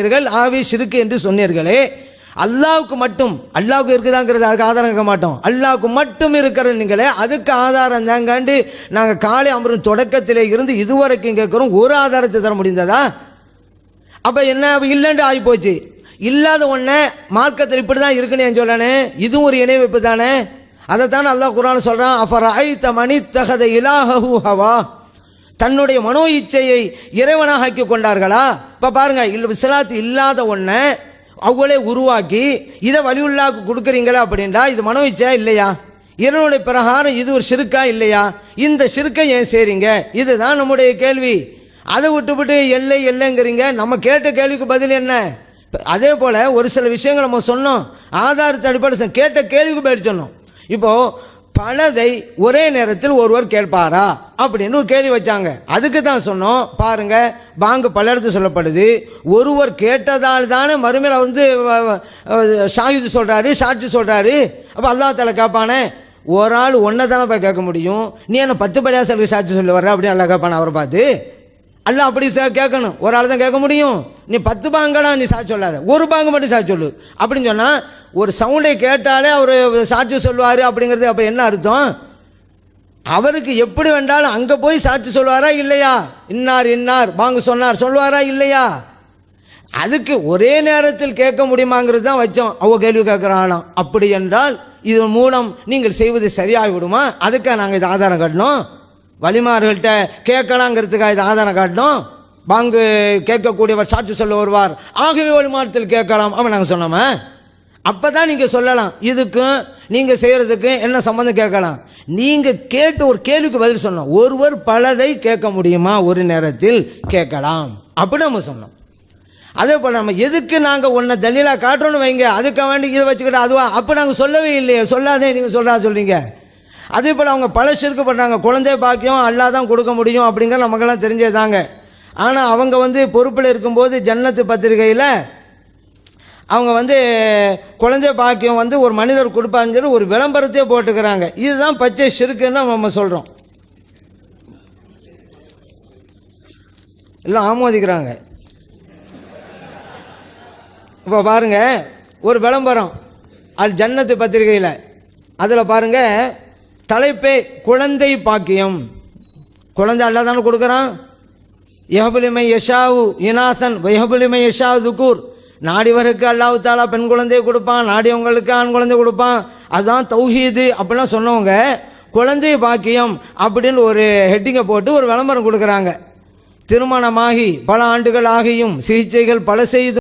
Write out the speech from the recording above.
சொன்னீர்கள் ஆவி ஷிருக்கு என்று சொன்னீர்களே. அல்லாவுக்கு மட்டும் அல்லாவுக்கு இருக்குதாங்கிறது அதுக்கு ஆதாரம் கேட்க மாட்டோம். அல்லாவுக்கு மட்டும் இருக்கிற நீங்களே அதுக்கு ஆதாரம் தாங்காண்டு நாங்கள் காலை அமரும் தொடக்கத்திலே இருந்து இதுவரைக்கும் கேட்குறோம் ஒரு ஆதாரத்தை தர முடிந்ததா? அப்போ என்ன இல்லைன்னு ஆகி போச்சு இல்லாத ஒன்றை மார்க்கத்தில் இப்படி தான் இருக்குன்னு ஏன் சொல்லணே? இதுவும் ஒரு இணை வைப்பு தானே? அதைத்தான் அல்லாஹ் குரான் சொல்கிறான் அஃபர் த மணி தகத இலாஹு ஹவா? தன்னுடைய மனோ இச்சையை இறைவனாக ஆக்கி கொண்டார்களா? இப்போ பாருங்க இல்லை விசலாத்து இல்லாத ஒன்றை அவங்களே உருவாக்கி இதை வலியுள்ளாக்கு கொடுக்குறீங்களா அப்படின்டா இது மனோ இச்சையா இல்லையா? இறைவனுடைய பிரகாரம் இது ஒரு சிறுக்கா இல்லையா? இந்த சிறுக்கை ஏன் செய்றீங்க? இதுதான் நம்முடைய கேள்வி. அதை விட்டுவிட்டு எல்லை எல்லைங்கிறீங்க. நம்ம கேட்ட கேள்விக்கு பதில் என்ன? அதே போல் ஒரு சில விஷயங்கள் நம்ம சொன்னோம். ஆதாரத்தை அடிப்படை கேட்ட கேள்விக்கு பதில் சொன்னோம். இப்போது பலதை ஒரே நேரத்தில் ஒருவர் கேட்பாரா? அப்படின்னு ஒரு கேள்வி வச்சாங்க. அதுக்கு தான் சொன்னோம். பாருங்க பாங்கு பல இடத்து சொல்லப்படுது. ஒருவர் கேட்டதால் தானே மறுமையில் வந்து ஷாஹிது சொல்றாரு சாட்சி சொல்றாரு. அப்போ அல்லா தலை கேட்பானே ஒரு ஆள் ஒன்றை தானே போய் கேட்க முடியும்? நீ என்ன பத்து படியா சாட்சி சொல்லி வர்ற அப்படின்னு அல்லா கேட்பானே அவரை பார்த்து. அல்ல அப்படி சார் கேட்கணும். ஒரு ஆள் தான் கேட்க முடியும். நீ பத்து பாங்கடா நீ சாட்சி சொல்லாத. ஒரு பாங்கு மட்டும் சாட்சி சொல்லு. அப்படின்னு சொன்னால் ஒரு சவுண்டை கேட்டாலே அவர் சாட்சி சொல்லுவார் அப்படிங்கிறது அப்போ என்ன அர்த்தம்? அவருக்கு எப்படி வேண்டாலும் அங்கே போய் சாட்சி சொல்லுவாரா இல்லையா? இன்னார் இன்னார். பாங்கு சொன்னார் சொல்லுவாரா இல்லையா? அதுக்கு ஒரே நேரத்தில் கேட்க முடியுமாங்கிறது தான் வச்சோம். அவ கேள்வி கேட்குறாங்களாம் அப்படி என்றால் இதன் மூலம் நீங்கள் செய்வது சரியாகிவிடுமா? அதுக்காக நாங்கள் இது ஆதாரம் கட்டணும். வலிமார்கள்ட்ட கேட்கலாங்கிறதுக்காக இது ஆதாரம் காட்டணும் பாங்கு கேட்கக்கூடியவர் சாட்சி சொல்ல வருவார். ஆகவே வழிமாறத்தில் கேட்கலாம். அவன் நாங்கள் சொன்னோமே? அப்போ தான் நீங்கள் சொல்லலாம். இதுக்கும் நீங்கள் செய்கிறதுக்கும் என்ன சம்மந்தம் கேட்கலாம். நீங்கள் கேட்டு ஒரு கேள்விக்கு பதில் சொன்னோம். ஒருவர் பலதை கேட்க முடியுமா? ஒரு நேரத்தில் கேட்கலாம். அப்படின்னு நம்ம சொன்னோம். அதே போல் நம்ம எதுக்கு நாங்கள் ஒன்றை தண்ணியில் காட்டுறோன்னு வைங்க? அதுக்கு வேண்டி இதை வச்சுக்கிட்டு அதுவா? அப்போ நாங்கள் சொல்லவே இல்லையே. சொல்லாதே நீங்கள் சொல்கிறா சொல்கிறீங்க அதே போல் அவங்க பல ஷிருக்கு பண்ணுறாங்க குழந்தை பாக்கியம் அல்லா தான் கொடுக்க முடியும் அப்படிங்கிற நமக்கெல்லாம் தெரிஞ்சதாங்க ஆனால் அவங்க வந்து பொறுப்பில் இருக்கும்போது ஜன்னத்து பத்திரிகையில் அவங்க வந்து குழந்தை பாக்கியம் வந்து ஒரு மனிதர் கொடுப்பான்னு சொல்லி ஒரு விளம்பரத்தையே போட்டுக்கிறாங்க. இதுதான் பச்சை சிறுக்குன்னு நம்ம சொல்கிறோம் எல்லாம் ஆமோதிக்கிறாங்க. இப்போ பாருங்க ஒரு விளம்பரம். அது ஜன்னத்து பத்திரிகையில். அதில் பாருங்கள் தலைப்பே குழந்தை பாக்கியம். குழந்தை அல்லா தானே கொடுக்குறான்? யஹபுலிமை யஷாவு இனாசன் வயஹபுலிமை யஷாவு துக்கூர் நாடிவருக்கு அல்லாஹு தாலா பெண் குழந்தையை கொடுப்பான் நாடியவங்களுக்கு ஆண் குழந்தை கொடுப்பான். அதுதான் தௌஹீது அப்படிலாம் சொன்னவங்க குழந்தை பாக்கியம் அப்படின்னு ஒரு ஹெட்டிங்கை போட்டு ஒரு விளம்பரம் கொடுக்குறாங்க. திருமணமாகி பல ஆண்டுகள் ஆகியும் சிகிச்சைகள் பல செய்து